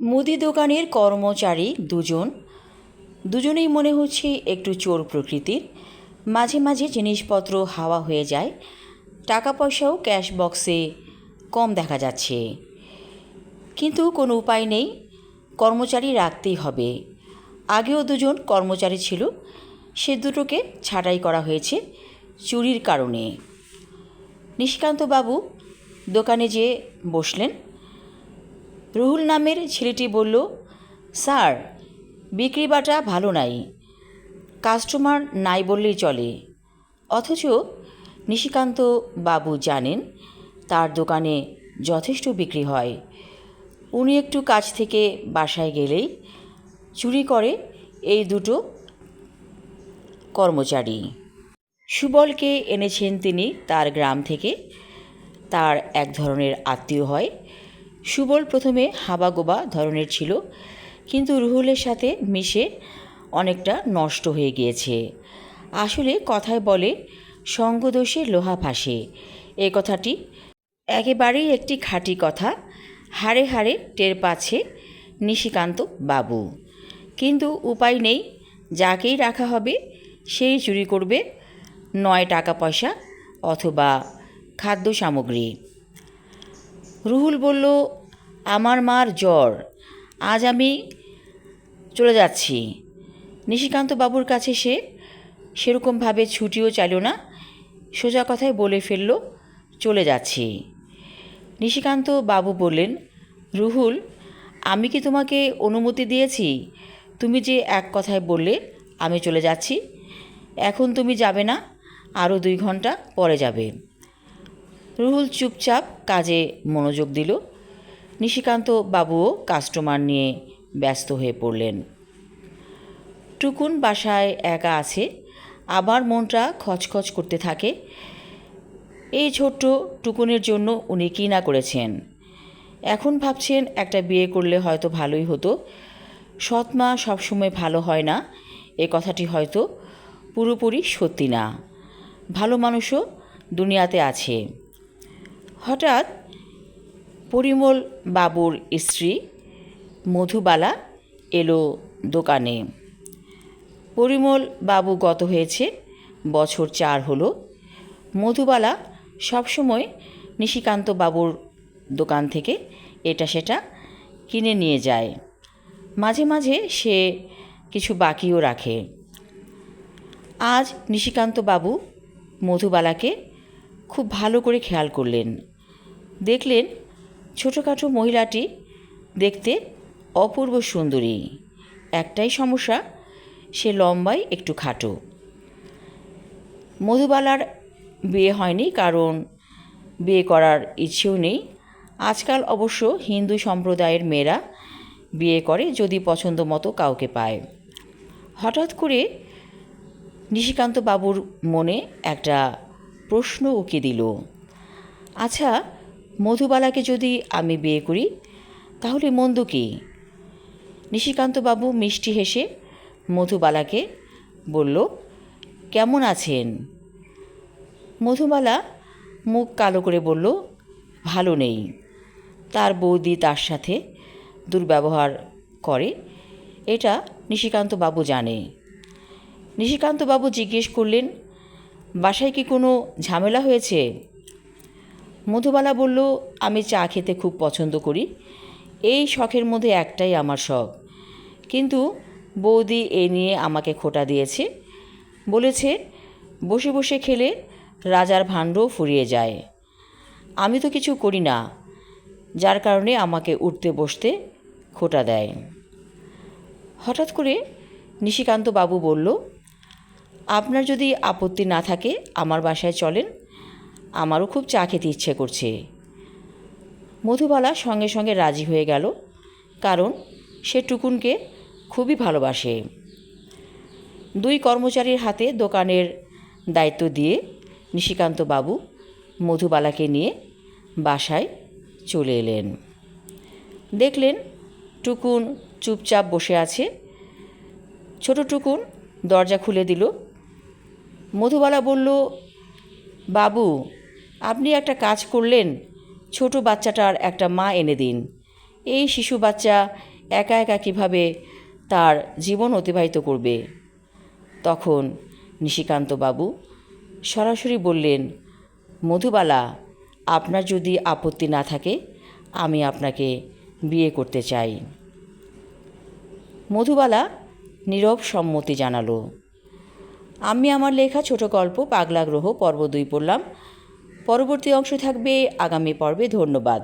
মুদি দোকানের কর্মচারী দুজন। দুজনেই মনে হচ্ছে একটু চোর প্রকৃতির। মাঝে মাঝে জিনিসপত্র হাওয়া হয়ে যায়। টাকা পয়সাও ক্যাশ বক্সে কম দেখা যাচ্ছে। কিন্তু কোনো উপায় নেই, কর্মচারী রাখতেই হবে। আগেও দুজন কর্মচারী ছিল, সে দুটোকে ছাঁটাই করা হয়েছে চুরির কারণে। নিশিকান্তবাবু দোকানে যেয়ে বসলেন। রুহুল নামের ছেলেটি বলল, স্যার, বিক্রি বাটা ভালো নাই। কাস্টমার নাই বললেই চলে। অথচ নিশিকান্ত বাবু জানেন, তার দোকানে যথেষ্ট বিক্রি হয়। উনি একটু কাজ থেকে বাসায় গেলেই চুরি করে এই দুটো কর্মচারী। সুবলকে এনেছেন তিনি তার গ্রাম থেকে। তার এক ধরনের আত্মীয় হয়। সুবল প্রথমে হাবাগোবা ধরনের ছিল, কিন্তু রুহুলের সাথে মিশে অনেকটা নষ্ট হয়ে গিয়েছে। আসলে কথায় বলে, সঙ্গদোষে লোহা ফাঁসে। এ কথাটি একেবারেই একটি খাঁটি কথা, হাড়ে হাড়ে টের পাচ্ছে নিশিকান্ত বাবু। কিন্তু উপায় নেই, যাকেই রাখা হবে, সেই চুরি করবে নয় টাকা পয়সা অথবা খাদ্য সামগ্রী রুহুল বলল, আমার মার জ্বর। আজ আমি চলে যাচ্ছি। নিশিকান্ত বাবুর কাছে সে সেরকমভাবে ছুটিও চাইল না, সোজা কথায় বলে ফেলল, চলে যাচ্ছি। নিশিকান্ত বাবু বললেন, রুহুল, আমি কি তোমাকে অনুমতি দিয়েছি? তুমি যে এক কথায় বললে, আমি চলে যাচ্ছি। এখন তুমি যাবে না, আরও দুই ঘণ্টা পরে যাবে। রুহুল চুপচাপ কাজে মনোযোগ দিল। নিশিকান্ত বাবুও কাস্টমার নিয়ে ব্যস্ত হয়ে পড়লেন। টুকুন বাসায় একা আছে, আবার মনটা খচখচ করতে থাকে। এই ছোট্ট টুকুনের জন্য উনি কী না করেছেন? এখন ভাবছেন একটা বিয়ে করলে হয়তো ভালোই হতো। সৎমা সবসময় ভালো হয় না, এ কথাটি হয়তো পুরোপুরি সত্যি না। ভালো মানুষও দুনিয়াতে আছে। হঠাৎ পরিমল বাবুর স্ত্রী মধুবালা এলো দোকানে। পরিমল বাবু গত হয়েছে, বছর চার হলো। মধুবালা সবসময় নিশিকান্ত বাবুর দোকান থেকে এটা সেটা কিনে নিয়ে যায়। মাঝে মাঝে সে কিছু বাকিও রাখে। আজ নিশিকান্ত বাবু মধুবালাকে খুব ভালো করে খেয়াল করলেন। দেখলেন ছোটোখাটো মহিলাটি দেখতে অপূর্ব সুন্দরী। একটাই সমস্যা, সে লম্বায় একটু খাটো। মধুবালার বিয়ে হয়নি কারণ বিয়ে করার ইচ্ছেও নেই। আজকাল অবশ্য হিন্দু সম্প্রদায়ের মেয়েরা বিয়ে করে যদি পছন্দ মতো কাউকে পায়। হঠাৎ করে নিশিকান্ত বাবুর মনে একটা প্রশ্ন উকি দিল। আচ্ছা মধুবালাকে যদি আমি বিয়ে করি, তাহলে মন্দ কী? নিশিকান্তবাবু মিষ্টি হেসে মধুবালাকে বলল, কেমন আছেন? মধুবালা মুখ কালো করে বলল, ভালো নেই। তার বৌদি তার সাথে দুর্ব্যবহার করে, এটা নিশিকান্তবাবু জানে। নিশিকান্তবাবু জিজ্ঞেস করলেন, বাসায় কি কোনো ঝামেলা হয়েছে? মধুবালা বলল, আমি চা খেতে খুব পছন্দ করি। এই শখের মধ্যে একটাই আমার শখ। কিন্তু বৌদি এ নিয়ে আমাকে খোটা দিয়েছে। বলেছে, বসে বসে খেলে রাজার ভাণ্ডও ফুরিয়ে যায়। আমি তো কিছু করি না। যার কারণে আমাকে উঠতে বসতে খোটা দেয়। হঠাৎ করে নিশিকান্ত বাবু বলল, আপনার যদি আপত্তি না থাকে, আমার বাসায় চলেন। আমারও খুব চা খেতে ইচ্ছে করছে। মধুবালা সঙ্গে সঙ্গে রাজি হয়ে গেল, কারণ সে টুকুনকে খুবই ভালোবাসে। দুই কর্মচারীর হাতে দোকানের দায়িত্ব দিয়ে নিশিকান্ত বাবু মধুবালাকে নিয়ে বাসায় চলে এলেন। দেখলেন টুকুন চুপচাপ বসে আছে। ছোট টুকুন দরজা খুলে দিল। মধুবালা বলল, বাবু আপনি একটা কাজ করলেন, ছোট বাচ্চাটার একটা মা এনে দিন। এই শিশু বাচ্চা একা একা কীভাবে তার জীবন অতিবাহিত করবে? তখন নিশিকান্তবাবু সরাসরি বললেন, মধুবালা, আপনার যদি আপত্তি না থাকে, আমি আপনাকে বিয়ে করতে চাই। মধুবালা নীরব সম্মতি জানালো। আমি আমার লেখা ছোট গল্প পাগলা গ্রহ পর্ব দুই পড়লাম। পরবর্তী অংশ থাকবে। আগামী পর্বে ধন্যবাদ।